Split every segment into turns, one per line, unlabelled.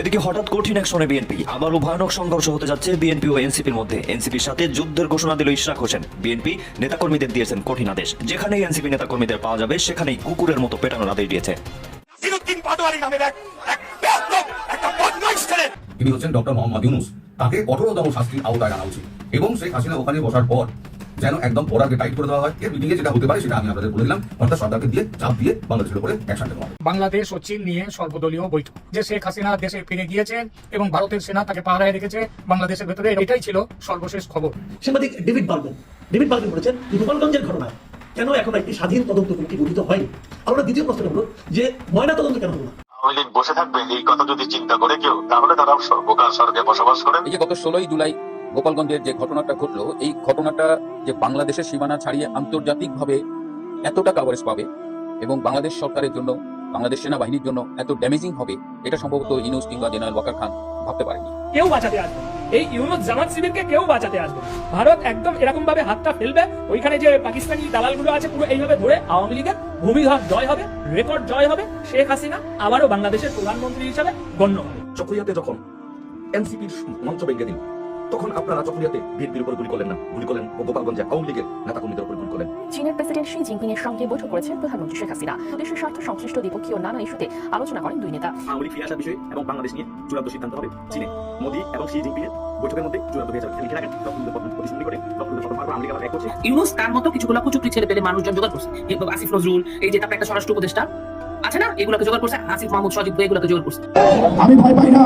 এদিকে হঠাৎ কঠিন অ্যাকশনে বিএনপি। আবারও ভয়ানক সংঘর্ষ হতে যাচ্ছে বিএনপি ও এনসিপির মধ্যে। এনসিপির সাথে যুদ্ধের ঘোষণা দিল ইশরাক হোসেন। বিএনপি নেতাকর্মীদের দিয়েছেন কঠিন আদেশ। যেখানেই এনসিপি নেতাকর্মীদের পাওয়া যাবে সেখানেই কুকুরের মতো পেটানোর আদেশ দিয়েছে।
তিনি হচ্ছেন ডক্টর মোহাম্মদ ইউনুস। তাকে কঠোরতম শাস্তির আওতায় আনা উচিত। এবং শেখ হাসিনা ওখানে বসার পর যেন একদম বর্ডারকে টাইট করে দেওয়া হয়। এর মিটিংয়ে যেটা হতে পারে সেটা আমি আপনাদের বলে দিলাম। অর্থাৎ সরকারকে দিয়ে চাপ দিয়ে বাংলাদেশের উপরে অ্যাকশন নেওয়া হবে।
বাংলাদেশ ও চীন নিয়ে সর্বদলীয় বৈঠক যে শেখ হাসিনা দেশে ফিরে গিয়েছেন এবং ভারতের সেনা তাকে পাহারায় রেখেছে বাংলাদেশের ভেতরে এটাই ছিল সর্বশেষ খবর।
সাংবাদিক ডেভিড বার্গম্যান ডেভিড বার্গম্যান বলেছেন গোপালগঞ্জের ঘটনায় কেন এখন একটি স্বাধীন তদন্ত কমিটি গঠিত হয়নি? আমরা দ্বিতীয় প্রশ্নটা হলো যে ময়না তদন্ত কেন হলো
আওয়ামী লীগ বসে থাকবে এই কথা যদি চিন্তা করে কেউ তাহলে তারা সর্বকাল স্বর্গে বসবাস করেন।
এই যে গত ষোলোই জুলাই গোপালগঞ্জের যে ঘটনাটা ঘটলো এই ঘটনাটা যে বাংলাদেশের সীমানা ছাড়িয়ে আন্তর্জাতিকভাবে এতটা কাভারেজ পাবে এবং বাংলাদেশ সরকারের জন্য বাংলাদেশ সেনাবাহিনীর জন্য এত ড্যামেজিং হবে এটা সম্ভবত ইনুস কিংবা জেনারেল ওয়াকার খান ভাবতে পারেনি
কেউ বাঁচাতে আসবে এই ইউনুস জামাত শিবিরকে কেউ বাঁচাতে আসবে ভারত একদম এরকম ভাবে হাতটা ফেলবে ওইখানে যে পাকিস্তানি দালালগুলো আছে পুরো এইভাবে ধরে আওয়ামী লীগের ভূমিধর জয় হবে রেকর্ড জয় হবে শেখ হাসিনা আবারও বাংলাদেশের প্রধানমন্ত্রী হিসাবে গণ্য হবে।
চকরিয়াতে যখন এনসিপির মঞ্চ ভেঙে দিন তখন আপনারা চকরিয়াতে বিএনপির উপর গুলি করলেন না গুলি করলেন গোপালগঞ্জে আওয়ামী লীগের নেতাকর্মীদের উপর গুলি করলেন।
চীনের প্রেসিডেন্ট শি জিনপিং এর সঙ্গে বৈঠক করেছেন প্রধানমন্ত্রী শেখ হাসিনা। দেশের স্বার্থ সংশ্লিষ্ট দ্বিপক্ষীয় নানা ইস্যুতে আলোচনা করেন দুই নেতা।
আওয়ামী লীগ ফিরে আসার বিষয়ে এবং বাংলাদেশ নিয়ে চূড়ান্ত সিদ্ধান্ত হবে চীনে। মোদী এবং শি জিনপিং বৈঠকের মধ্যে চূড়ান্ত হয়ে যাবে। লিখে রাখেন প্রতিশ্রুতি করে ডক্টর শতভাগ আমেরিকা আবার এক করছে
ইউনুস তার মতো কিছুগুলো কুচুকরি ছেলে পেলে মানুষজন জোগাড় করছে। কিন্তু আসিফ নজরুল এই যে তারপরে একটা স্বরাষ্ট্র উপদেষ্টা আছে না? এগুলোকে জোগাড় করছে আসিফ মাহমুদ সজিব এগুলোকে জোগাড় করছে।
আমি ভয় পাই না।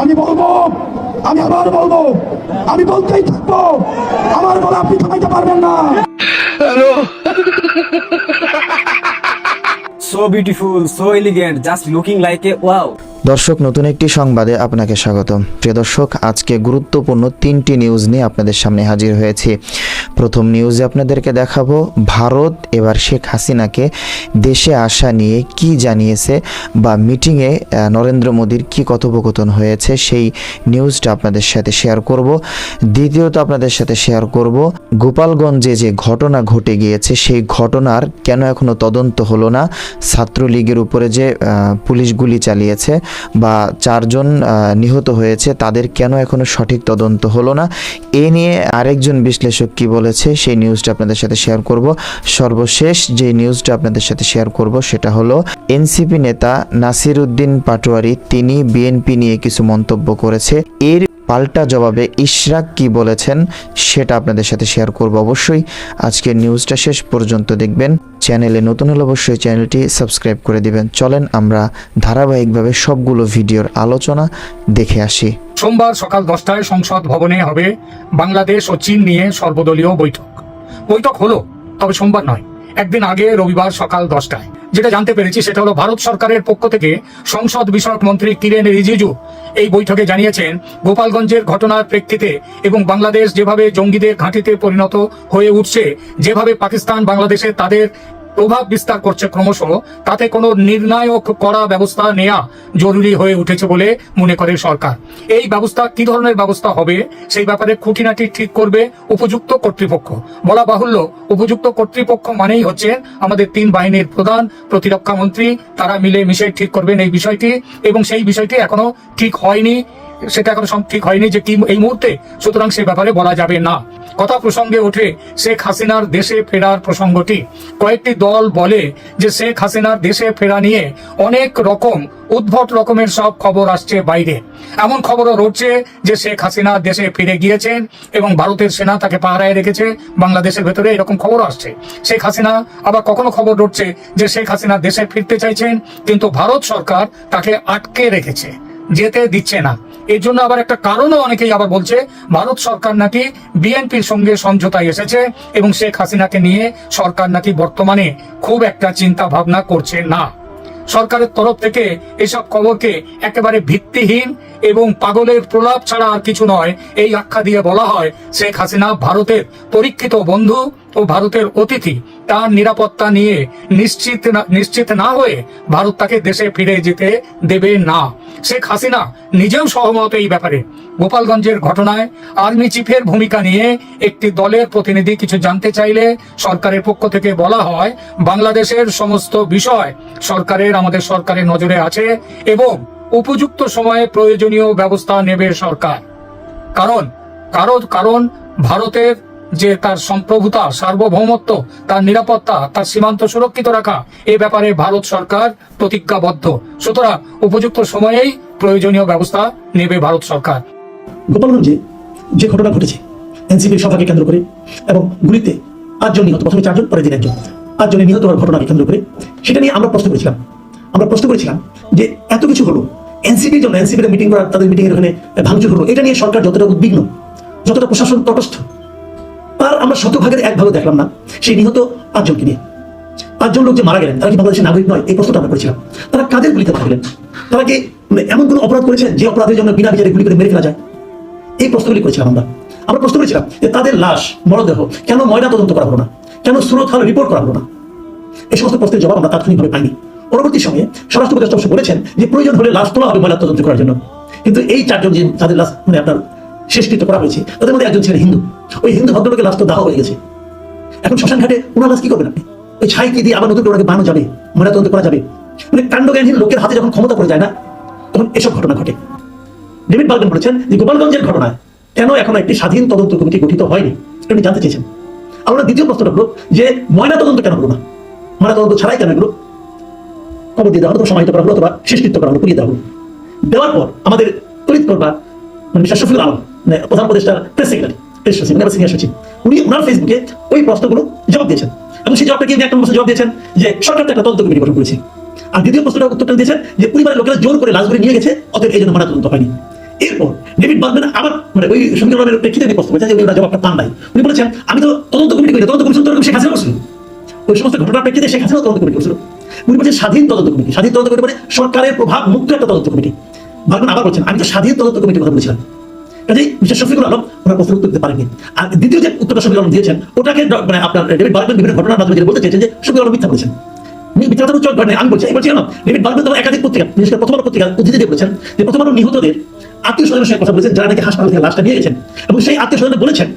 আমি বলব আমি আবার বলব আমি বলতেই থাকব। আমার বলে আপনি থামাইতে পারবেন না।
So beautiful, so elegant, just looking like a wow.
দর্শক নতুন একটি সংবাদে আপনাকে স্বাগতম। প্রিয় দর্শক আজকে গুরুত্বপূর্ণ তিনটি নিউজ নিয়ে আপনাদের সামনে হাজির হয়েছি। প্রথম নিউজে আপনাদেরকে দেখাবো ভারত এবার শেখ হাসিনাকে দেশে আসা নিয়ে কি জানিয়েছে বা মিটিংয়ে নরেন্দ্র মোদীর কি কথোপকথন হয়েছে সেই নিউজটা আপনাদের সাথে শেয়ার করব। দ্বিতীয়ত আপনাদের সাথে শেয়ার করব গোপালগঞ্জে যে ঘটনা ঘটে গিয়েছে সেই ঘটনার কেন এখনও তদন্ত হলো না? ছাত্রলীগের উপরে যে আহ, পুলিশ গুলি চালিয়েছে বা চারজন নিহত হয়েছে তাদের কেন এখনও সঠিক তদন্ত হলো না? এ নিয়ে আরেকজন বিশ্লেষক কি বলেছে, সেই নিউজটা আপনাদের সাথে শেয়ার করব। সর্বশেষ যে নিউজটা আপনাদের সাথে শেয়ার করব, সেটা হলো এনসিপি নেতা নাসির উদ্দিন পাটোয়ারি, তিনি বিএনপি নিয়ে কিছু মন্তব্য করেছে। এর পাল্টা জবাবে ইশরাক কি বলেছেন, সেটা আপনাদের সাথে শেয়ার করব অবশ্যই। আজকের নিউজটা শেষ পর্যন্ত দেখবেন। চ্যানেলে নতুন হলে অবশ্যই চ্যানেলটি সাবস্ক্রাইব করে দিবেন। চলেন আমরা ধারাবাহিকভাবে সবগুলো ভিডিওর আলোচনা দেখে আসি।
সোমবার সকাল দশটায় সংসদ ভবনে হবে বাংলাদেশ ও চীন নিয়ে সর্বদলীয় বৈঠক। বৈঠক হলো, তবে সোমবার নয়, একদিন আগে রবিবার সকাল দশটায়। যেটা জানতে পেরেছি সেটা হলো, ভারত সরকারের পক্ষ থেকে সংসদ বিষয়ক মন্ত্রী কিরেন রিজিজু এই বৈঠকে জানিয়েছেন, গোপালগঞ্জের ঘটনার প্রেক্ষিতে এবং বাংলাদেশ যেভাবে জঙ্গিদের ঘাঁটিতে পরিণত হয়ে উঠছে, যেভাবে পাকিস্তান বাংলাদেশে তাদের প্রভাব বিস্তার করছে ক্রমশ। তাতে কোনো নির্ণায়ক করা ব্যবস্থা নেওয়া জরুরি হয়ে উঠেছে বলে মনে করে সরকার। এই ব্যবস্থা কি ধরনের ব্যবস্থা হবে? সেই ব্যাপারে খুঁটিনাটি ঠিক করবে উপযুক্ত কর্তৃপক্ষ। বলা বাহুল্য, উপযুক্ত কর্তৃপক্ষ মানেই হচ্ছে আমাদের তিন বাহিনীর প্রধান, প্রতিরক্ষা মন্ত্রী, তারা মিলে মিশে ঠিক করবেন এই বিষয়টি এবং সেই বিষয়টি এখনও ঠিক হয়নি। সেটা এখন ঠিক হয়নি যে কি এই মুহূর্তে। সুতরাং সে ব্যাপারে বলা যাবে না। কথা প্রসঙ্গে ওঠে শেখ হাসিনার দেশে ফেরার প্রসঙ্গটি। কয়েকটি দল বলে যে শেখ হাসিনার দেশে ফেরা নিয়ে অনেক রকম, উদ্ভট রকমের সব খবর আসছে বাইরে। এমন খবরও রটছে যে শেখ হাসিনা দেশে ফিরে গিয়েছেন এবং ভারতের সেনা তাকে পাহারায় রেখেছে, বাংলাদেশের ভেতরে এরকম খবর আসছে। শেখ হাসিনা আবার কখনো খবর রটছে যে শেখ হাসিনা দেশে ফিরতে চাইছেন, কিন্তু ভারত সরকার তাকে আটকে রেখেছে। যেতে দিচ্ছে না। এর জন্য আবার একটা কারণও অনেকেই আবার বলছে, ভারত সরকার নাকি বিএনপির সঙ্গে সমঝোতায় এসেছে এবং শেখ হাসিনাকে নিয়ে সরকার নাকি বর্তমানে খুব একটা চিন্তা ভাবনা করছে না। সরকারের তরফ থেকে এসব খবরকে একেবারে ভিত্তিহীন এবং পাগলের প্রলাপ ছাড়া আর কিছু নয়। এই আখ্যা দিয়ে বলা হয়, শেখ হাসিনা ভারতের পরীক্ষিত বন্ধু ও ভারতের অতিথি। তার নিরাপত্তা নিয়ে নিশ্চিত নিশ্চিত না হয়ে ভারত তাকে দেশে ফিরে যেতে দেবে না। শেখ হাসিনা নিজেও সহমত এই ব্যাপারে। গোপালগঞ্জের ঘটনায় আর্মি চিফের ভূমিকা নিয়ে একটি দলের প্রতিনিধি কিছু জানতে চাইলে সরকারের পক্ষ থেকে বলা হয়, বাংলাদেশের সমস্ত বিষয় সরকারের, আমাদের সরকারের নজরে আছে এবং
উপযুক্ত সময়ে প্রয়োজনীয় ব্যবস্থা নেবে সরকার। কারণ কারও কারণ ভারতের যে তার সম্প্রভুতা, সার্বভৌমত্ব, তার নিরাপত্তা, তার সীমান্ত সুরক্ষিত রাখা, এ ব্যাপারে ভারত সরকার প্রতিজ্ঞাবদ্ধ। সুতরাং উপযুক্ত সময়েই প্রয়োজনীয় ব্যবস্থা নেবে ভারত সরকার।
গোপালগঞ্জে যে ঘটনা ঘটেছে, এনসিপির সভাকে কেন্দ্র করে এবং গুলিতে আটজন নিহত, প্রথমে চারজন পরে দিন একজন। আটজনের নিহত হওয়ার ঘটনাকে কেন্দ্র করে, সেটা নিয়ে আমরা প্রশ্ন করেছিলাম। আমরা প্রশ্ন করেছিলাম যে এত কিছু হলো এনসিপির জন্য এনসিপির মিটিং করার, তাদের মিটিং এর ওখানে ভাঙচুর হলো এটা নিয়ে সরকার যতটা উদ্বিগ্ন, যতটা প্রশাসন তটস্থ, তার আমরা শতভাগের এক ভাগও দেখলাম না, সেই নিহত আটজনকে নিয়ে। পাঁচজন লোক যে মারা গেলেন, তারা কি বাংলাদেশের নাগরিক নয়? এই প্রশ্নটা আমরা করেছিলাম। তারা কাদের গুলিতে গেলেন? তারা কি মানে এমন কোনো অপরাধ করেছেন যে অপরাধের জন্য বিনা বিচারে গুলি করে মেরে ফেলা যায়? এই প্রশ্নগুলি করেছিলাম আমরা। আমরা প্রশ্ন করেছিলাম যে তাদের লাশ, মরদেহ কেন ময়না তদন্ত করা হলো না? কেন সুরত হলে রিপোর্ট করা হলো না? এই সমস্ত প্রশ্নের জবাব আমরা তাৎক্ষণিকভাবে পাইনি। পরবর্তী সময়ে স্বরাষ্ট্র উপদেষ্টা বলেছেন যে প্রয়োজন হলে লাশ তোলা হবে ময়না তদন্ত করার জন্য। কিন্তু এই চারজন যে তাদের লাশ মানে আপনার শেষকৃত্য করা হয়েছে, তাদের মধ্যে একজন ছিলেন হিন্দু। ওই হিন্দু ভদ্রলোকের লাশ তো দাহ হয়ে গেছে। এখন শ্মশান ঘাটে ওনার লাশ কি করবেন আপনি? ওই ছাই কি দিয়ে আবার নতুন করে ওনাকে বানানো যাবে ময়না তদন্ত করা যাবে। মানে কাণ্ডজ্ঞানহীন লোকের হাতে যখন ক্ষমতা পড়ে যায় না, তখন এসব ঘটনা ঘটে। ডেভিড বার্গেন বলেছেন যে গোপালগঞ্জের ঘটনায় কেন এখনও একটি স্বাধীন তদন্ত কমিটি গঠিত হয়নি? আপনি জানতে চেয়েছেন। আমরা দ্বিতীয় প্রশ্নটা হলো যে ময়না তদন্ত কেন হলো না? ময়না তদন্ত ছাড়াই কেন এগুলো খবর দিয়ে দেওয়া হলো সমাহিত করা হলো অথবা শেষকৃত্য করা হলো, পুড়িয়ে দেওয়া হলো। দেওয়ার পর আমাদের তড়িৎ করবা মানে শফিউল আলম মানে প্রধান উপদেষ্টার প্রেস সেক্রেটারি প্রেস সচিব মানে সিনিয়র সচিব, উনি ওনার ফেসবুকে ওই প্রশ্নগুলো জবাব দিয়েছেন। এবং সেই জবাবটা কি একটা জবাব দিয়েছেন? যে সরকার একটা তদন্ত কমিটি গঠন করেছে। আর দ্বিতীয় প্রশ্নটা উত্তরটা দিয়েছেন যে পরিবারের লোকেরা জোর করে লাশ ধরে নিয়ে গেছে, অতএব এই জন্য তদন্ত হয়নি। এরপর ডেভিড বার্গম্যান আবার মানে ওই সমীকরণের প্রেক্ষিতে উনি প্রশ্ন করেছেন যে জবাবটা পান নাই। উনি বলেছেন, আমি তো তদন্ত কমিটি করি তদন্ত কমিশন তদন্ত শেখ হাসিনা করছিল ওই সমস্ত ঘটনার প্রেক্ষিতে শেখ হাসিনা তদন্ত কমিটি করছিল। উনি বলছেন স্বাধীন তদন্ত কমিটি। স্বাধীন তদন্ত কমিটি মানে সরকারের প্রভাব মুক্ত একটা তদন্ত কমিটি। বার্গম্যান আবার বলছেন, আমি তো স্বাধীন তদন্ত কমিটির কথা বলেছিলাম। মিস্টার শফিকুল আলম ওনার প্রশ্নের উত্তর দিতে পারেননি। আর দ্বিতীয় যে উত্তরটা শফিকুল আলম দিয়েছেন, ওটাকে মানে আপনার ডেভিড বিভিন্ন ঘটনার মাধ্যমে যেটা বলতে চেয়েছেন যে শফিকুল আলম মিথ্যা বলেছেন। কথা উচ্চারণ আমি বলছি বলছি কেন ডেভিড বার্গম্যান তো একাধিক পত্রিকা, বিশেষ করে প্রথম আলো পত্রিকা উদ্ধৃতি দিয়ে বলেছেন, যে প্রথম আলো নিহতদের আত্মীয় স্বজনের সঙ্গে কথা বলেছেন, যারা নাকি হাসপাতাল থেকে লাশটা নিয়ে গেছেন। এবং সেই আত্মীয় স্বজনরা বলেছেন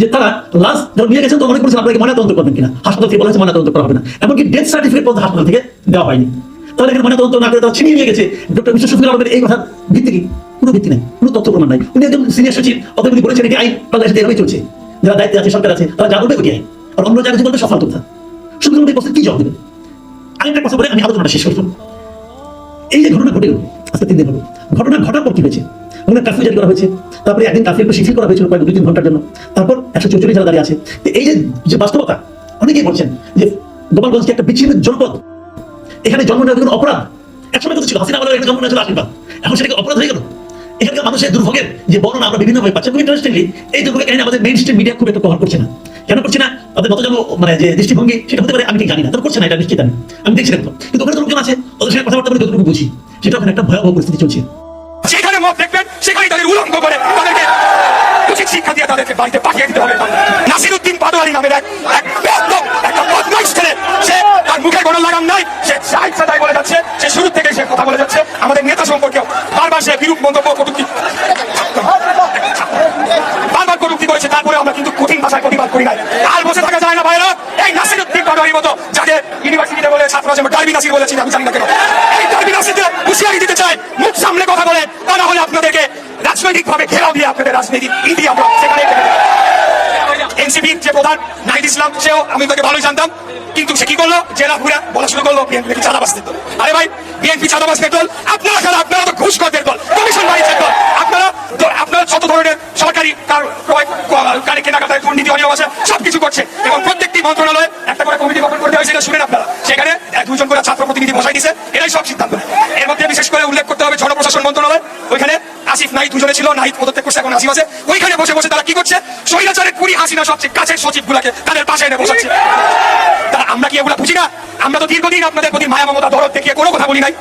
যে তারা লাশ যখন নিয়ে গেছেন তো অনেক বলেছেন আপনাকে ময়নাতদন্ত করবেন কিনা? হাসপাতাল থেকে বলা হয়েছে ময়নাতদন্ত করা হবে না। এমনকি ডেথ সার্টিফিকেট পর্যন্ত হাসপাতাল থেকে দেওয়া হয়নি। তাহলে এখানে ময়নাতদন্ত না করে তারা ছিনিয়ে নিয়ে গেছে। ডক্টর বিশ্ব শফিকুল আলমের এই কথার ভিত্তি কি? কোনো ভিত্তি নেই, কোনো তথ্য প্রমাণ নাই। উনি একজন সিনিয়র সচিব, অতএব উনি বলেছেন এটি আইন বাংলাদেশে এভাবেই চলছে। যারা দায়িত্বে আছে, সরকার আছে, তারা যা করবে ওটি আইন আর অন্য জায়গায় বলবে সফল কথা শুধু এই প্রশ্নে কি জবাব দেবেন আরেকটা কথা বলে, আমি আলোচনাটা শেষ করলাম এই যে ঘটনা ঘটে গেল আজকে তিন দিন হলো। ঘটনা ঘটার পর কি হয়েছে? ওখানে কার্ফিউ জারি করা হয়েছে। তারপরে একদিন একটু শিথিল করা হয়েছিল কয়েক দুই তিন ঘণ্টার জন্য। তারপর একশো চৌচল্লিশ যারা দাঁড়িয়ে আছে। এই যে বাস্তবতা, অনেকেই বলছেন যে গোপালগঞ্জকে একটা বিচ্ছিন্ন জনপদ। এখানে জন্ম নেওয়া কোনো অপরাধ। একসময় কথা ছিল। হাসিনা বলে এখানে জন্ম নেওয়া ছিল আশীর্বাদ। এখন সেটাকে অপরাধ হয়ে গেল। এখানকার মানুষের দুর্ভোগের যে বর্ণনা আমরা বিভিন্ন ভাবে পাচ্ছি। খুব ইন্টারেস্টিংলি এই দুর্ভোগের কাহিনী আমাদের মেইন স্ট্রিম মিডিয়া খুব একটা কভার করছে না। কেন করছে না? তাদের মত যেন মানে যে দৃষ্টিভঙ্গি, সেটা হতে পারে, আমি ঠিক জানি না। তারা করছে না, এটা নিশ্চিত আমি। আমি দেখছিলাম তো কিন্তু। ওখানে লোকজন আছে। ওদের সঙ্গে কথাবার্তা বলে যতটুকু বুঝি, সেটা ওখানে একটা ভয়াবহ পরিস্থিতি চলছে।
দেখবেন সেখানে তাদের উলঙ্গ করে তাদেরকে উচিত শিক্ষা দিয়ে তাদেরকে বাড়িতে পাঠিয়ে দিতে হবে। নাসিরুদ্দিন পাটোয়ারি নামের এক তারপরে আমরা কিন্তু কঠিন ভাষায় প্রতিবাদ করি নাই। আর বসে থাকা যায় না ভাইরা এই নাসিরুদ্দিন পাটোয়ারির মতো, যাকে বলে ছাত্র আছে ডারবি নাসির বলেছি দিতে চাই মুখ সামনে কথা বলে, তা না হলে আপনাদেরকে রাজনৈতিক ভাবে ঘেরাও দিয়ে আপনাদের রাজনীতি, ইতি আমরা সেখানে এনসিপির যে প্রধান, নাহিদ ইসলাম, সেও আমি তাকে ভালোই জানতাম। কিন্তু সে কি করল? জেলা ঘুরা বলা শুরু করল বিএনপি নাকি চাঁদাবাজ দল আরে ভাই বিএনপি চাঁদাবাজ দল আপনারা খেলা আপনারা তো ঘুষ করদের দল কমিশন বাড়ির দল, আপনারা আপনারা যত ধরনের সরকারি দুর্নীতি অনিয়ম আছে, সবকিছু করছে। এবং প্রত্যেকটি মন্ত্রণালয়ে একটা করে কমিটি গঠন করতে হয়েছে, এটা শুনেন আপনারা। সেখানে এক দুজন করে ছাত্র প্রতিনিধি বসাই দিছে, এরাই সব সিদ্ধান্ত এর মধ্যে বিশেষ করে উল্লেখ করতে হবে জনপ্রশাসন মন্ত্রণালয়, ওইখানে আসিফ নাহিদ দুজনে ছিল, নাহিদ পদত্যাগ করছে, এখন আসিফ আছে। ওইখানে বসে বসে তারা কি করছে? স্বৈরাচারের কুড়ি হাসিনা সবচেয়ে কাছের সচিব গুলাকে তাদের পাশে এনে বসাচ্ছে। তারা আমরা কি এগুলা বুঝি না? আমরা তো দীর্ঘদিন আপনাদের প্রতি মায়া মমতা, দরদ দেখিয়ে কোনো কথা বলি নাই।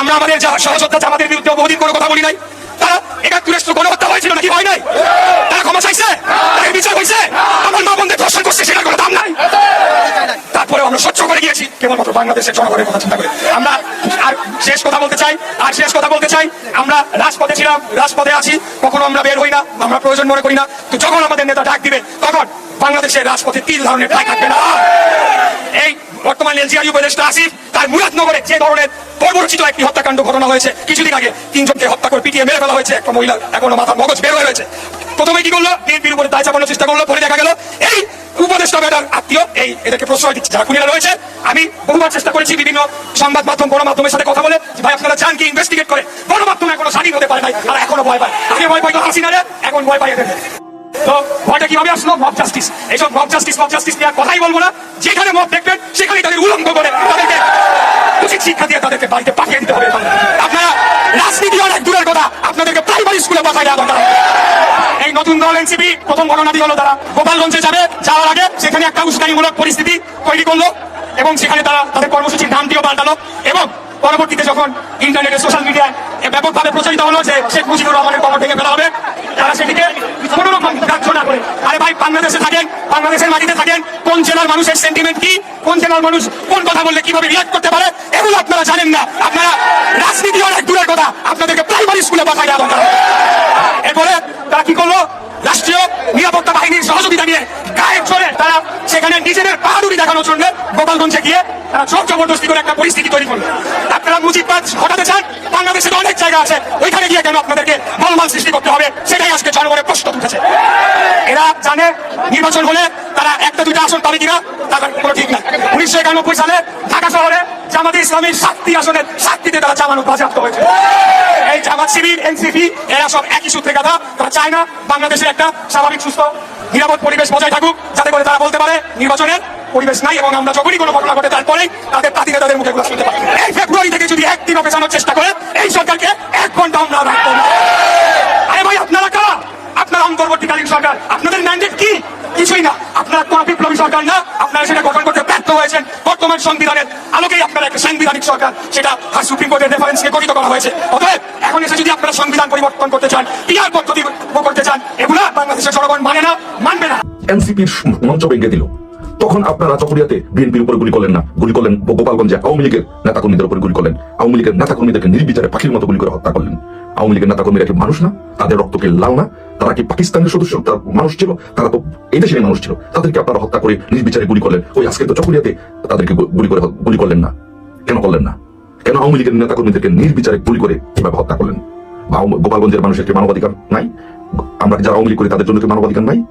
আমরা আমাদের যা সহযোদ্ধা আমাদের বিরুদ্ধে বহুদিন কোনো কথা বলি নাই। তারা একাত্তরের গণহত্যা হয়েছিল নাকি? হয় নাই? তারা ক্ষমা চাইছে? তাকে বিচার হয়েছে? আমার মা বোনদের ধর্ষণ করছে সেটার কোনো দাম নাই। তারপরে আমরা সহ্য করে গিয়েছি। কেবলমাত্র বাংলাদেশের জনগণের কথা চিন্তা করে। আমরা আর শেষ কথা বলতে চাই, আর শেষ কথা বলতে চাই, আমরা রাজপথে ছিলাম, রাজপথে আছি, কখনো আমরা বের হই না, আমরা প্রয়োজন মনে করি না। তো যখন আমাদের নেতা ডাক দিবে, তখন বাংলাদেশের রাজপথে তিন ধরনের ঠাই থাকবে না। এই বর্তমান এলজিআর উপদেষ্টা আসিফ, তার মুরাদনগরে যে ধরনের বর্বরচিত একটি হত্যাকাণ্ড ঘটনা হয়েছে, কিছুদিন আগে তিনজনকে হত্যা করে পিটিয়ে মেরে ফেলা হয়েছে। একটা মহিলা এখনও মাথার মগজ বের হয়ে রয়েছে। প্রথমে কি করল? বিএনপির উপরে দায় চাপানোর চেষ্টা করল, পরে দেখা গেল এই উপদেষ্টা বেটার আত্মীয়, এই এদেরকে প্রশ্রয় দিচ্ছে, যারা খুনিরা রয়েছে। আমি বহুবার চেষ্টা করেছি বিভিন্ন সংবাদ মাধ্যম, গণমাধ্যমের সাথে কথা বলে ভাই আপনারা চান কি ইনভেস্টিগেট করে। গণমাধ্যম এখনও স্বাধীন হতে পারে নাই, তারা এখনও ভয় পায়। আগে ভয় পাই পাইতো হাসিনারে, এখন ভয় পাই এদের তো ভয়টা কীভাবে আসলো? মব জাস্টিস এইসব মব জাস্টিস মব জাস্টিস নিয়ে কথাই বলব না। যেখানে মব দেখবেন, সেখানেই তাদের উলঙ্গ করে তাদেরকে উচিত শিক্ষা দিয়ে তাদেরকে বাড়িতে পাঠিয়ে দিতে হবে। আপনারা রাজনীতি অনেক দূরের কথা, আপনাদেরকে প্রাইমারি স্কুলে পাঠাই দেওয়া দরকার এই নতুন দল এনসিপি, প্রথম হলো তারা। গোপালগঞ্জে যাবে, যাওয়ার আগে সেখানে একটা উস্কানিমূলক পরিস্থিতি তৈরি করল এবং সেখানে তারা তাদের কর্মসূচির নামটিও পাল্টালো এবং পরবর্তীতে যখন ইন্টারনেটে সোশ্যাল মিডিয়ায় ব্যাপকভাবে প্রচারিত হলো যে শেখ মুজিবুর রহমানের কবর ভেঙে ফেলা হবে, তারা সেটিকে কোনো রকম গ্রাহ্য না করে। আরে ভাই, বাংলাদেশে থাকেন, বাংলাদেশের মাটিতে থাকেন, কোন জেলার মানুষের সেন্টিমেন্ট কি? কোন জেলার মানুষ কোন কথা বললে কীভাবে রিয়াক্ট করতে পারে? এগুলো আপনারা জানেন না। আপনারা রাজনীতি অনেক দূরের কথা। আপনাদেরকে প্রাইমারি স্কুলে পাঠাই দেওয়া। দরকার এরপরে তারা কি করল? রাষ্ট্রীয় নিরাপত্তা বাহিনীর সহযোগিতা নিয়ে গায়ের জোরে তারা সেখানে নিজেদের বাহাদুরি দেখানোর জন্য গোপালগঞ্জে গিয়ে তারা জোর জবরদস্তি করে একটা পরিস্থিতি তৈরি করল। আপনারা মুজিববাদ ঘটাতে চান? বাংলাদেশে অনেক জায়গা আছে। ওইখানে গিয়ে কেন আপনাদেরকে বলমাল সৃষ্টি করতে হবে? সেটাই আজকে জনগণের প্রশ্ন তুলতেছে এরা জানে নির্বাচন হলে তারা একটা, দুইটা আসন পাবে কিনা তার কোনো ঠিক না উনিশশো একানব্বই সালে ঢাকা শহরে জামাতে ইসলামীর সাতটি আসনের সাতটিতে তারা জামানত বাজেয়াপ্ত হয়েছে। এই জামাত শিবির, এনসিপি, এরা সব একই সূত্রে গাথা। তারা চায় না বাংলাদেশের একটা স্বাভাবিক, সুস্থ, নিরাপদ পরিবেশ বজায় থাকুক, যাতে করে তারা বলতে পারে নির্বাচনের পরিবেশ নাই এবং আমরা যখনই কোনো ঘটনা ঘটে তারপরেই তাদের তাঁতিরা তাদের মুখে শুনতে পারি এই ফেব্রুয়ারি থেকে যদি একদিনও পেছানোর চেষ্টা করে, এই সরকারকে এক ঘণ্টা আমরা রাখব না। আরে ভাই, আপনারা কারা? আপনার অন্তর্বর্তীকালীন সরকার, আপনাদের ম্যান্ডেট কি? কিছুই না। আপনারা কোন বিপ্লবী সরকার না। আপনারা সেটা গঠন করতে ব্যর্থ হয়েছেন বর্তমান সংবিধানের আলোকেই আপনারা একটা সাংবিধানিক সরকার, সেটা সুপ্রিম কোর্টের রেফারেন্সকে গঠিত করা হয়েছে। অতএব, এখন এসে যদি আপনারা সংবিধান পরিবর্তন করতে চান, পিআর পদ্ধতি করতে চান, এগুলা বাংলাদেশের জনগণ মানে না, মানবে না।
এনসিপির মঞ্চ ভেঙে দিল। তখন আপনারা চকরিয়াতে বিএনপির উপর গুলি করলেন না। গুলি করলেন গোপালগঞ্জে আওয়ামী লীগের নেতাকর্মীদের উপর গুলি করলেন। আওয়ামী লীগের নেতাকর্মীদেরকে নির্বিচারে পাখির মতো গুলি করে হত্যা করলেন। আওয়ামী লীগের নেতাকর্মীরা কি মানুষ না? তাদের রক্তকে লাল না? তারা কি পাকিস্তানের সদস্য? মানুষ ছিল? তারা তো এই দেশের মানুষ ছিল। তাদেরকে আপনারা হত্যা করে নির্বিচারে গুলি করলেন। ওই আজকে তো চকরিয়াতে তাদেরকে গুলি করে গুলি করলেন না। কেন করলেন না? কেন আওয়ামী লীগের নেতাকর্মীদেরকে নির্বিচারে গুলি করে এভাবে হত্যা করলেন? গোপালগঞ্জের মানুষের কি মানবাধিকার নাই? আমরা যারা আওয়ামী লীগ করি, তাদের জন্য কি মানবাধিকার নাই?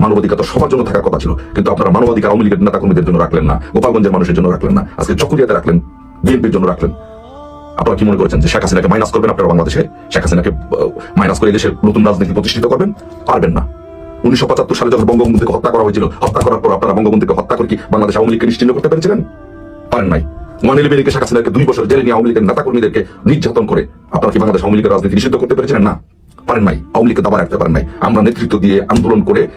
মানবাধিকার তো সবার জন্য থাকার কথা ছিল। কিন্তু আপনারা মানবাধিকার আওয়ামী লীগের নেতা কর্মীদের জন্য রাখলেন না, গোপালগঞ্জের মানুষের জন্য রাখলেন না, আজকে চকুরিয়াতে রাখলেন, বিএনপির জন্য রাখলেন। আপনারা কি মনে করেছেন যে শেখ হাসিনাকে মাইনাস করবেন আপনারা বাংলাদেশে? শেখ হাসিনাকে মাইনাস করে দেশের নতুন রাজনীতি প্রতিষ্ঠিত করবেন? পারবেন না। উনিশশো পঁচাত্তর সালে যখন বঙ্গবন্ধুকে হত্যা করা হয়েছিল, হত্যা করার পর আপনারা বঙ্গবন্ধুকে হত্যা করে কি বাংলাদেশ আওয়ামী লীগকে নিশ্চিন্ন করতে পেরেছিলেন? পারেন নাই। ওয়ান ইলেভেনকে শেখ হাসিনাকে দুই বছর জেলে নিয়ে আওয়ামী লীগের নেতা কর্মীদেরকে নির্যাতন করে আপনারা কি বাংলাদেশ আওয়ামী লীগের রাজনীতি নিষিদ্ধ করতে পেরেছিলেন? না। পারেন নাই। আওয়ামী লীগকে দাবা রাখতে পারেন নাই। আমরা নেতৃত্ব দিয়ে আন্দোলন করে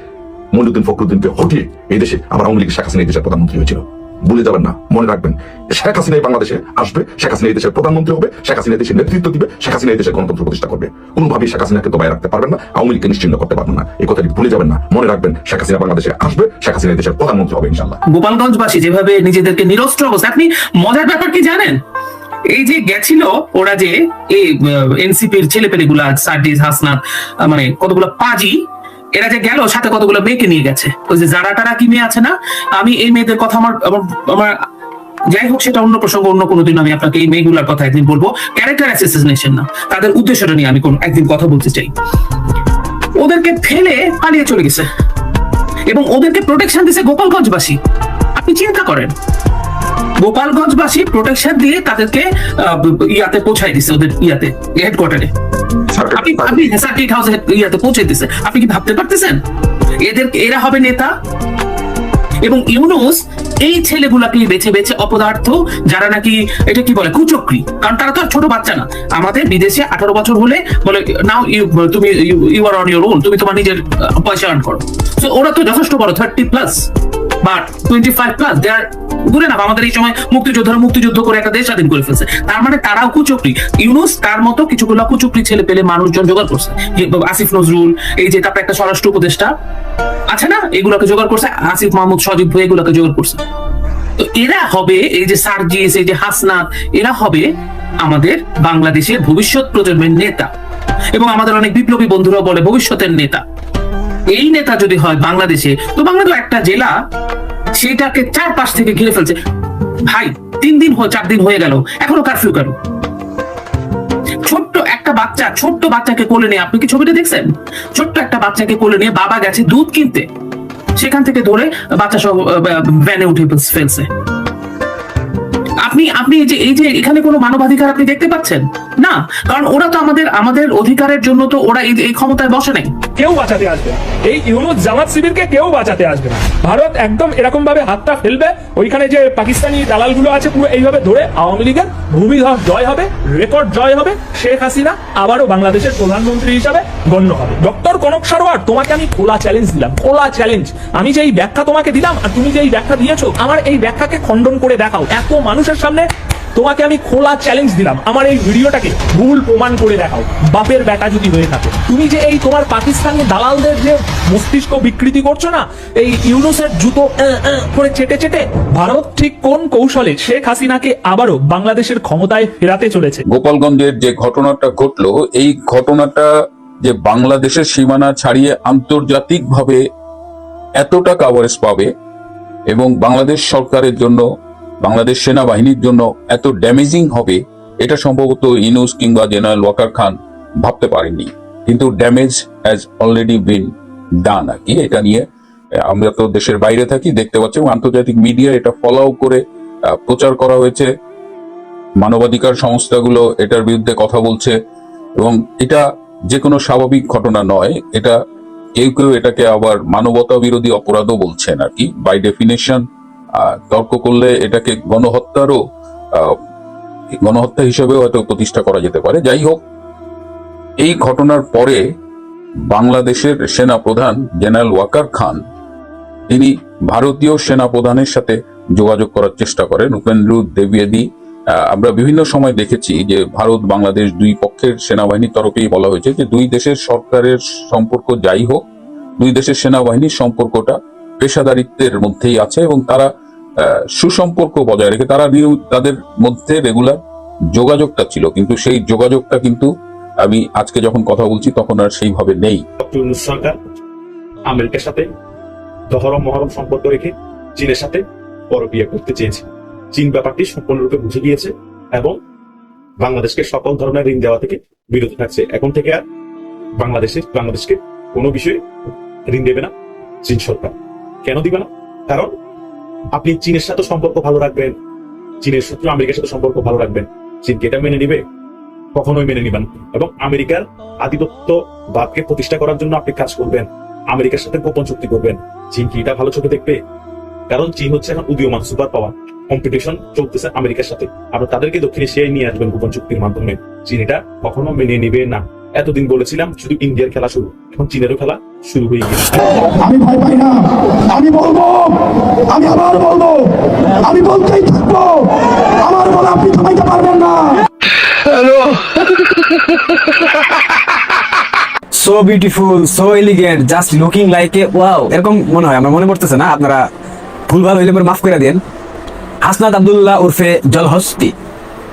মইনুদ্দিন ফখরুদ্দিনকে হটিয়ে এই দেশে আবার আওয়ামী লীগ শেখ হাসিনা এই দেশের প্রধানমন্ত্রী হয়েছিল। ভুলে যাবেন না, মনে রাখবেন। শেখ হাসিনা এই বাংলাদেশে আসবে, শেখ হাসিনা এই দেশের প্রধানমন্ত্রী হবে, শেখ হাসিনা দেশের নেতৃত্ব দিবে, শেখ হাসিনা এই দেশের গণতন্ত্র প্রতিষ্ঠা করবে। কোনোভাবেই শেখ হাসিনাকে দবাই রাখতে পারবেন না, আওয়ামী লীগকে নিশ্চিন্ন করতে পারবেন না। এই কথাটি ভুলে যাবেন না, মনে রাখবেন, শেখ হাসিনা বাংলাদেশে আসবে, শেখ হাসিনা এই দেশের প্রধানমন্ত্রী হবে ইনশাল্লাহ
গোপালগঞ্জবাসী যেভাবে নিজেদেরকে নিরস্ত্র অবস্থা, আপনি মজার ব্যাপার কি জানেন? এই যে গেছিল, ওরা যে এই এনসিপির ছেলে পেলেগুলা সার্ডিস হাসনাত মানে কতগুলো পাজি এরা যে গেল, সাথে কতগুলো মেয়েকে নিয়ে গেছে? ওই যে যারা টারা কি মেয়ে আছে না? আমি এই মেয়েদের কথা আমার আমার যাই হোক, সেটা অন্য প্রসঙ্গ, অন্য কোনো দিন আমি আপনাকে এই মেয়েগুলার কথা একদিন বলব। ক্যারেক্টার অ্যাসোসিয়েশন না। তাদের উদ্দেশ্যটা নিয়ে আমি কোন একদিন কথা বলতে চাই। ওদেরকে ফেলে পালিয়ে চলে গেছে। এবং ওদেরকে প্রোটেকশন দিছে গোপালগঞ্জবাসী। আপনি চিন্তা করেন। গোপালগঞ্জবাসী প্রোটেকশন দিয়ে তাদেরকে ইয়াতে পৌঁছাই দিছে, ওদের ইয়াতে হেডকোয়ার্টারে আপনি আপনি সার্কিট হাউস ইয়াতে পৌঁছে আপনি কি ভাবতে পারতেছেন? এদের এরা হবে নেতা? এবং ইউনুস এই ছেলেগুলাকে বেছে বেছে অপদার্থ যারা নাকি এটা কি বলে কুচক্রি। কারণ তারা তো আর ছোট বাচ্চা না। আমাদের বিদেশে আঠারো বছর হলে বলে নাও তুমি you are on your own তুমি তোমার নিজের পয়সা আর্ন করো। তো ওরা তো যথেষ্ট বড় thirty plus but twenty five plus they are ঘুরে না, আমাদের এই সময় মুক্তিযোদ্ধারা মুক্তিযুদ্ধ করে একটা দেশ স্বাধীন করে ফেলছে। তার মানে তারাও কুচক্রি ইউনুস তার মতো কিছুগুলো কুচক্রি ছেলে পেলে মানুষজন জোগাড় করছে। আসিফ নজরুল, এই যে তারপরে একটা স্বরাষ্ট্র উপদেষ্টা, আছে না? এগুলোকে জোগাড় করছে। আসিফ মাহমুদ, সজীব ভাই এগুলোকে জোগাড় করছে। তো এরা হবে, এই যে সার্জিস, এই যে হাসনাত, এরা হবে আমাদের বাংলাদেশের ভবিষ্যৎ প্রজন্মের নেতা। এবং আমাদের অনেক বিপ্লবী বন্ধুরা বলে ভবিষ্যতের নেতা। এই নেতা যদি হয় বাংলাদেশে, তো বাংলাদেশ একটা জেলা সেটাকে চারপাশ থেকে ঘিরে ফেলছে। ভাই, তিন দিন হয়ে, চার দিন হয়ে গেল। এখনও কারফিউ কেন? ছোট্ট একটা বাচ্চা, ছোট্ট বাচ্চাকে কোলে নিয়ে, আপনি কি ছবিটা দেখছেন? ছোট্ট একটা বাচ্চাকে কোলে নিয়ে বাবা গেছে দুধ কিনতে। সেখান থেকে ধরে বাচ্চা সব ভ্যানে উঠে ফেলছে। আপনি আপনি এই যে এই যে এখানে কোনো মানবাধিকার আপনি দেখতে পাচ্ছেন? না, কারণ ওরা তো আমাদের আমাদের অধিকারের জন্য তো ওরা এই ক্ষমতায় বসে নাই।
কেউ বাঁচাতে আসবে এই ইউনুস জামাত শিবিরকে কেউ বাঁচাতে আসবে না। ভারত একদম এরকম ভাবে হাতটা ফেলবে, ওইখানে যে পাকিস্তানি দালালগুলো আছে পুরো এইভাবে ধরে আওয়ামী লীগের ভূমিধস জয় হবে, রেকর্ড জয় হবে, শেখ হাসিনা আবারও বাংলাদেশের প্রধানমন্ত্রী হিসাবে গণ্য হবে। ডক্টর কনক সরোয়ার, তোমাকে আমি খোলা চ্যালেঞ্জ দিলাম, খোলা চ্যালেঞ্জ আমি যে এই ব্যাখ্যা তোমাকে দিলাম, আর তুমি যে এই ব্যাখ্যা দিয়েছ, আমার এই ব্যাখ্যাকে খণ্ডন করে দেখাও। এত মানুষের সামনে তোমাকে আমি খোলা চ্যালেঞ্জ দিলাম। আমার এই ভিডিওটাকে ভুল প্রমাণ করে দেখাও। বাপের বেটা যদি হয়ে থাকে। তুমি যে এই তোমার পাকিস্তানি দালালদের যে মস্তিষ্ক বিকৃতি করছ না, এই ইউনুসের জুতো করে চেটে চেটে, ভারত ঠিক কোন কৌশলে শেখ হাসিনাকে আবারও বাংলাদেশের ক্ষমতায় ফেরাতে চলেছে?
গোপালগঞ্জের যে ঘটনাটা ঘটলো, এই ঘটনাটা যে বাংলাদেশের সীমানা ছাড়িয়ে আন্তর্জাতিকভাবে এতটা কাভারেজ পাবে এবং বাংলাদেশ সরকারের জন্য বাংলাদেশ সেনাবাহিনীর জন্য এত ড্যামেজিং হবে, এটা সম্ভবত ইনুস কিংবা জেনারেল ওয়াকার খান ভাবতে পারেননি। কিন্তু damage has already been done আর কি এটা নিয়ে আমরা তো দেশের বাইরে থাকি, দেখতে পাচ্ছি, এবং আন্তর্জাতিক মিডিয়া এটা ফলো করে প্রচার করা হয়েছে। মানবাধিকার সংস্থাগুলো এটার বিরুদ্ধে কথা বলছে, এবং এটা যে কোনো স্বাভাবিক ঘটনা নয়, এটা কেউ কেউ এটাকে আবার মানবতা বিরোধী অপরাধও বলছেন আর কি বাই ডেফিনেশন তর্ক করলে এটাকে গণহত্যারও গণহত্যা হিসেবেও হয়তো প্রতিষ্ঠা করা যেতে পারে। যাই হোক, এই ঘটনার পরে বাংলাদেশের সেনা প্রধান জেনারেল ওয়াকার খান, তিনি ভারতীয় সেনা প্রধানের সাথে যোগাযোগ করার চেষ্টা করেন। উপেন্দ্র দেবিয়েদি আমরা বিভিন্ন সময় দেখেছি যে ভারত, বাংলাদেশ দুই পক্ষের সেনাবাহিনীর তরফেই বলা হয়েছে যে দুই দেশের সরকারের সম্পর্ক যাই হোক, দুই দেশের সেনাবাহিনীর সম্পর্কটা পেশাদারিত্বের মধ্যেই আছে এবং তারা সুসম্পর্ক বজায় রেখে তারা তাদের মধ্যে রেগুলার যোগাযোগটা ছিল। কিন্তু সেই যোগাযোগটা কিন্তু আমি আজকে যখন কথা বলছি তখন আর সেইভাবে নেই।
সরকার আমেরিকার সাথে দহরম মহরম সম্পর্ক রেখে চীনের সাথে পরবিয়া করতে চেয়েছে। চীন ব্যাপারটি সম্পূর্ণরূপে বুঝে গিয়েছে এবং বাংলাদেশকে সকল ধরনের ঋণ দেওয়া থেকে বিরত থাকছে। এখন থেকে আর বাংলাদেশে, বাংলাদেশকে কোনো বিষয়ে ঋণ দেবে না চীন সরকার। কেন দিবে না? কারণ আপনি চীনের সাথে সম্পর্ক ভালো রাখবেন। চীনের শত্রু আমেরিকার সাথে সম্পর্ক ভালো রাখবেন। চীনকে এটা মেনে নিবে? কখনোই মেনে নিবেন এবং আমেরিকার আধিপত্য বাদকে প্রতিষ্ঠা করার জন্য আপনি কাজ করবেন। আমেরিকার সাথে গোপন চুক্তি করবেন। চীন কি এটা ভালো চোখে দেখবে? কারণ চীন হচ্ছে এখন উদীয়মান সুপার পাওয়ার। কম্পিটিশন চলতেছে আমেরিকার সাথে। আপনি তাদেরকে দক্ষিণ এশিয়ায় নিয়ে আসবেন গোপন চুক্তির মাধ্যমে। চীন এটা কখনো মেনে নিবে না। এতদিন বলেছিলাম শুধু ইন্ডিয়ার খেলা শুরু। এখন চীনেরও খেলা শুরু হয়ে গেছে
আমি ভয় পাই না। আমি বলব। আমি আবার বলব। আমি বলতেই থাকব। আমার বলে আপনি থামাইতে পারবেন না।
Hello so beautiful so elegant just looking like a wow এরকম মনে হয় আমার মনে পড়তেছে না? আপনারা ভুলভাল হইলে পরে মাফ করে দেন। হাসনাত আবদুল্লাহ উর্ফে জলহস্তি।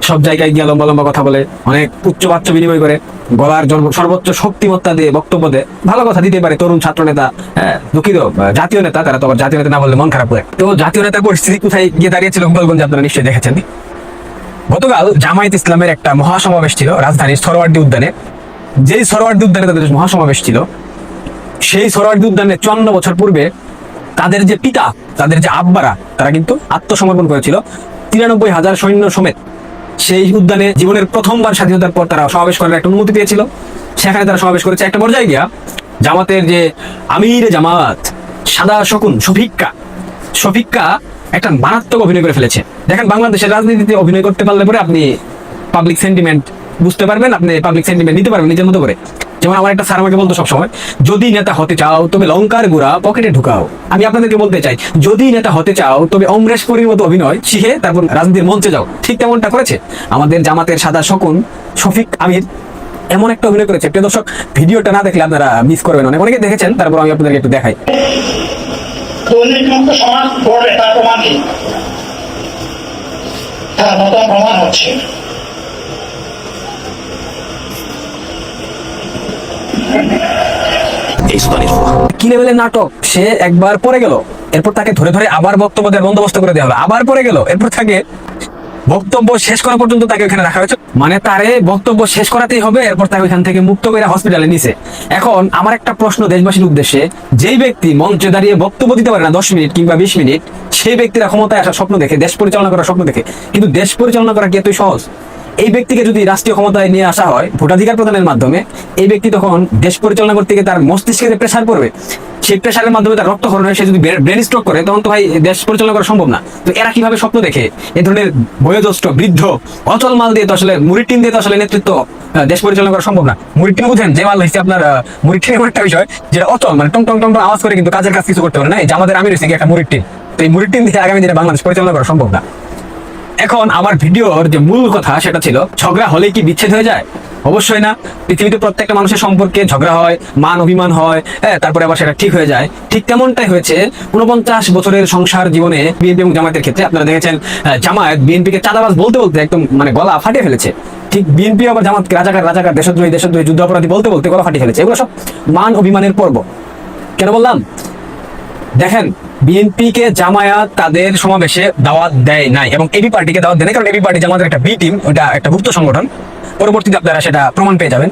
সব জায়গায় গিয়ে লম্বা লম্বা কথা বলে অনেক উচ্চ বাচ্চ বিনিময় করে গলার জন্ম সর্বোচ্চ শক্তিমত্তা দিয়ে বক্তব্য দেয়। ভালো কথা দিতে পারে তরুণ ছাত্র নেতা হ্যাঁ, দুঃখিত জাতীয় নেতা তারা তো জাতীয় নেতা না বললে মন খারাপ করে। তো জাতীয় নেতার পরিস্থিতি কোথায় গিয়ে দাঁড়িয়েছিল গোপালগঞ্জে আপনারা নিশ্চয়ই দেখেছেন? গতকাল জামায়াত ইসলামের একটা মহাসমাবেশ ছিল রাজধানীর সরোয়ার্দী উদ্যানে। যেই সরোয়ার্দী উদ্যানে তাদের মহাসমাবেশ ছিল সেই সরোয়ার্দী উদ্যানে চুয়ান্ন বছর পূর্বে তাদের যে পিতা, তাদের যে আব্বারা, তারা কিন্তু আত্মসমর্পণ করেছিল। তিরানব্বই হাজার সৈন্য সমেত সেই উদ্যানে জীবনের প্রথমবার স্বাধীনতার পর তারা সমাবেশ করার একটা অনুমতি পেয়েছিল। সেখানে তারা সমাবেশ করেছে একটা পর্যায়ে গিয়া জামাতের যে আমির জামাত, সাদা শকুন, শফিক্কা। শফিক্কা একটা মারাত্মক অভিনয় করে ফেলেছে। দেখেন, বাংলাদেশের রাজনীতিতে অভিনয় করতে পারলে পরে আপনি পাবলিক সেন্টিমেন্ট বুঝতে পারবেন, আপনি পাবলিক সেন্টিমেন্ট নিতে পারবেন নিজের মতো করে। যেমন আমার একটা স্যার আমাকে বলতো সবসময়, যদি নেতা হতে চাও, তবে লঙ্কার গুড়া পকেটে ঢুকাও। আমি আপনাদেরকে বলতে চাই, যদি নেতা হতে চাও, তবে অমরেশ পুরীর মতো অভিনয় শিখে তারপর রাজনীতির মঞ্চে যাও। ঠিক তেমনটা করেছে। আমাদের জামাতের সাদা শকুন, শফিক আমির, এমন একটা অভিনয় করেছে। প্রিয় দর্শক, ভিডিওটা না দেখলে আপনারা মিস করবেন অনেক। অনেকে দেখেছেন, তারপর আমি আপনাদেরকে একটু দেখাই।
সমাজ তার প্রমাণ হচ্ছে।
কি লেভেলের নাটক? সে একবার পড়ে গেল, এরপর তাকে ধরে ধরে আবার বক্তব্য দেওয়ার বন্দোবস্ত করে দেওয়া আবার পড়ে গেল, এরপর তাকে বক্তব্য শেষ করা পর্যন্ত তাকে ওখানে রাখা হয়েছে। মানে তারে বক্তব্য শেষ করাতেই হবে, এরপর তাকে ওইখান থেকে মুক্ত করে হসপিটালে নিছে। এখন আমার একটা প্রশ্ন দেশবাসীর উদ্দেশ্যে, যেই ব্যক্তি মঞ্চে দাঁড়িয়ে বক্তব্য দিতে পারে না দশ মিনিট কিংবা বিশ মিনিট, সেই ব্যক্তিরা ক্ষমতায় আসার স্বপ্ন দেখে, দেশ পরিচালনা করার স্বপ্ন দেখে। কিন্তু দেশ পরিচালনা করা কি এতই সহজ? এই ব্যক্তিকে যদি রাষ্ট্রীয় ক্ষমতায় নিয়ে আসা হয়, ভোটাধিকার প্রদানের মাধ্যমে, এই ব্যক্তি তখন দেশ পরিচালনা করতে গিয়ে তার মস্তিষ্কে যে প্রেশার পড়বে। সেই প্রেশারের মাধ্যমে তার রক্তক্ষরণ হয়ে সে যদি ব্রেন স্ট্রোক করে, তখন তো ভাই দেশ পরিচালনা করা সম্ভব না। তো এরা কীভাবে স্বপ্ন দেখে? এই ধরনের বয়োজ্যেষ্ঠ, বৃদ্ধ, অচল মাল দিয়ে তো আসলে মুরিটিন দিয়ে তো আসলে নেতৃত্ব দেশ পরিচালনা করা সম্ভব না। মুরিটিন বুঝেন, যে মাল হয়েছে আপনার মুরিটিন এমন একটা বিষয়, যেটা অচল মানে টং টং টং টং আওয়াজ করে কিন্তু কাজের কাজ কিছু করতে পারে না। যে আমাদের আমি রয়েছে একটা মুরিটিন তো এই মুরিটিন দিয়ে আগামী দিনে বাংলাদেশ পরিচালনা করা সম্ভব না। এখন আমার ভিডিওর যে মূল কথা সেটা ছিল, ঝগড়া হলেই কি বিচ্ছেদ হয়ে যায়? অবশ্যই না। পৃথিবীতে প্রত্যেকটা মানুষের সম্পর্কে ঝগড়া হয়, মান অভিমান হয় হ্যাঁ তারপরে আবার সেটা ঠিক হয়ে যায়। ঠিক তেমনটাই হয়েছে উনপঞ্চাশ বছরের সংসার জীবনে বিএনপি এবং জামায়াতের ক্ষেত্রে। আপনারা দেখেছেন জামায়াত বিএনপিকে চাঁদাবাজ বলতে বলতে একদম মানে গলা ফাটিয়ে ফেলেছে। ঠিক বিএনপি আবার জামাতকে রাজাকার রাজাকার, দেশদ্রোহী দেশদ্রোহী যুদ্ধ অপরাধী বলতে বলতে গলা ফাটিয়ে ফেলেছে। এগুলো সব মান অভিমানের পর্ব। কেন বললাম? দেখেন বিএনপি কে জামায়াত তাদের সমাবেশে দাওয়াত দেয় নাই এবং এবি পার্টিকে দাওয়াত দেয় কারণ এবি পার্টি জামাতের একটা বি টিম ওটা একটা গুপ্ত সংগঠন। পরবর্তীতে আপনারা সেটা প্রমাণ পেয়ে যাবেন।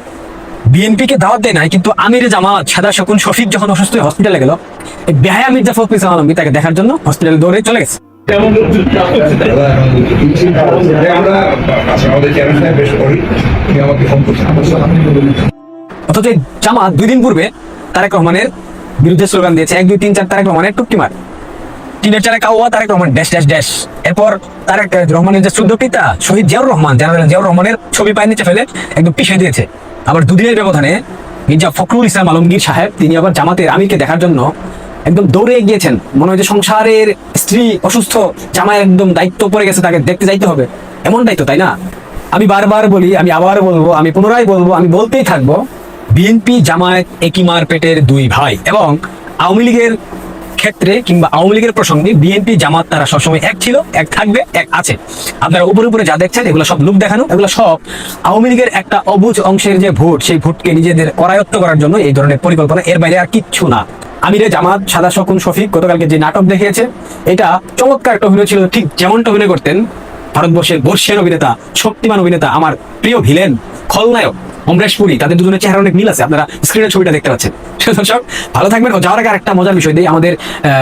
বিএনপি কে দাওয়াত দেয় নাই, কিন্তু আমির জামাত, সাদা শকুন, শফিক যখন অসুস্থ হসপিটালে গেল বেহায়া মির্জা ফখরুল ইসলাম আলমগীর তাকে দেখার জন্য হসপিটালে দৌড়ে চলে গেছে। অথচ জামাত দুই দিন পূর্বে তারেক রহমানের বিরুদ্ধে স্লোগান দিয়েছে। এক, দুই, তিন, চার, তারেক রহমানের টুকটি মার। টিনের চারে কাউয়া, Tarek Rahman, dash dash dash. এরপর তারেক রহমানের যে শ্রদ্ধ পিতা, শহীদ জিয়াউর রহমান, জেনারেল জিয়াউর রহমানের ছবি পায়ের নিচে ফেলে একদম পিছিয়ে দিয়েছে। আবার দুদিনের ব্যবধানে মির্জা ফখরুল ইসলাম আলমগীর সাহেব, তিনি আবার জামাতের আমিরকে দেখার জন্য একদম দৌড়ে গিয়েছেন মনে হয় যে সংসারের স্ত্রী অসুস্থ জামায় একদম দায়িত্ব পড়ে গেছে, তাকে দেখতে যাইতে হবে। এমন দায়িত্ব তাই না? আমি বারবার বলি, আমি আবার বলব, আমি পুনরায় বলব, আমি বলতেই থাকব বিএনপি জামায়াত একই মার পেটের দুই ভাই এবং আওয়ামী লীগের ক্ষেত্রে কিংবা আওয়ামী লীগের প্রসঙ্গে বিএনপি জামাত তারা সবসময় এক ছিল, এক থাকবে, এক আছে। আপনারা উপরে উপরে যা দেখছেন, এগুলো সব লোক দেখানো, এগুলো সব আওয়ামী লীগের একটা অবুজ অংশের যে ভোট, সেই ভোটকে নিজেদের করায়ত্ত করার জন্য এই ধরনের পরিকল্পনা এর বাইরে আর কিচ্ছু না। আমিরে জামাত, সাদা শকুন, শফিক গতকালকে যে নাটক দেখিয়েছে, এটা চমৎকার একটা অভিনয় ছিল, ঠিক যেমনটা অভিনয় করতেন ভারতবর্ষের বর্ষিয়ান অভিনেতা, শক্তিমান অভিনেতা, আমার প্রিয় ভিলেন, খলনায়ক। অমরেশ পুরী তাদের দুজনের চেহারা অনেক মিল আছে। আপনারা স্ক্রিনের ছবিটা দেখতে পাচ্ছেন। দর্শক, ভালো থাকবেন। যাওয়ার আগে একটা মজার বিষয় দিই। আমাদের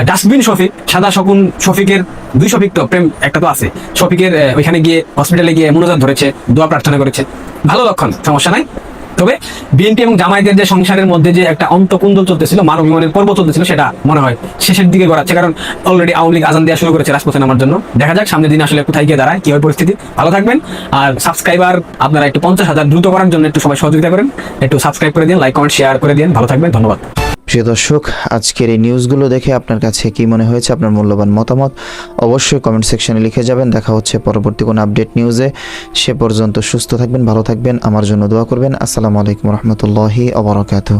ডাস্টবিন শফিক, সাদা শকুন শফিকের দুই শফিক তো, প্রেম, একটা তো আছে। শফিকের ওইখানে গিয়ে হসপিটালে গিয়ে মনোজাত ধরেছে, দোয়া প্রার্থনা করেছে। ভালো লক্ষণ, সমস্যা নাই? তবে বিএনপি এবং জামায়াতের যে সংসারের মধ্যে যে একটা অন্তকুন্দল চলতেছিল, মানব অভিমানের পর্ব চলতেছিল, সেটা মনে হয় শেষের দিকে গড়াচ্ছে। কারণ অলরেডি আওয়ামী লীগ আজান দেওয়া শুরু করেছে রাজপথে নামার জন্য। দেখা যাক সামনের দিন আসলে কোথায় গিয়ে দাঁড়ায়, কি পরিস্থিতি। ভালো থাকবেন। আর সাবস্ক্রাইবার আপনারা একটু পঞ্চাশ হাজার দ্রুত করার জন্য একটু সবাই সহযোগিতা করেন। একটু সাবস্ক্রাইব করে দিন লাইক কমেন্ট শেয়ার করে দিন। ভালো থাকবেন, ধন্যবাদ।
প্রিয় দর্শক, আজকের এই নিউজগুলো দেখে আপনার কাছে কি মনে হয়েছে, আপনার মূল্যবান মতামত, অবশ্যই কমেন্ট সেকশনে লিখে যাবেন। দেখা হচ্ছে পরবর্তী কোনো আপডেট নিউজে। সে পর্যন্ত সুস্থ থাকবেন, ভালো থাকবেন। আমার জন্য দোয়া করবেন। আসসালামু আলাইকুম রহমতুল্লাহি অবরাকাতু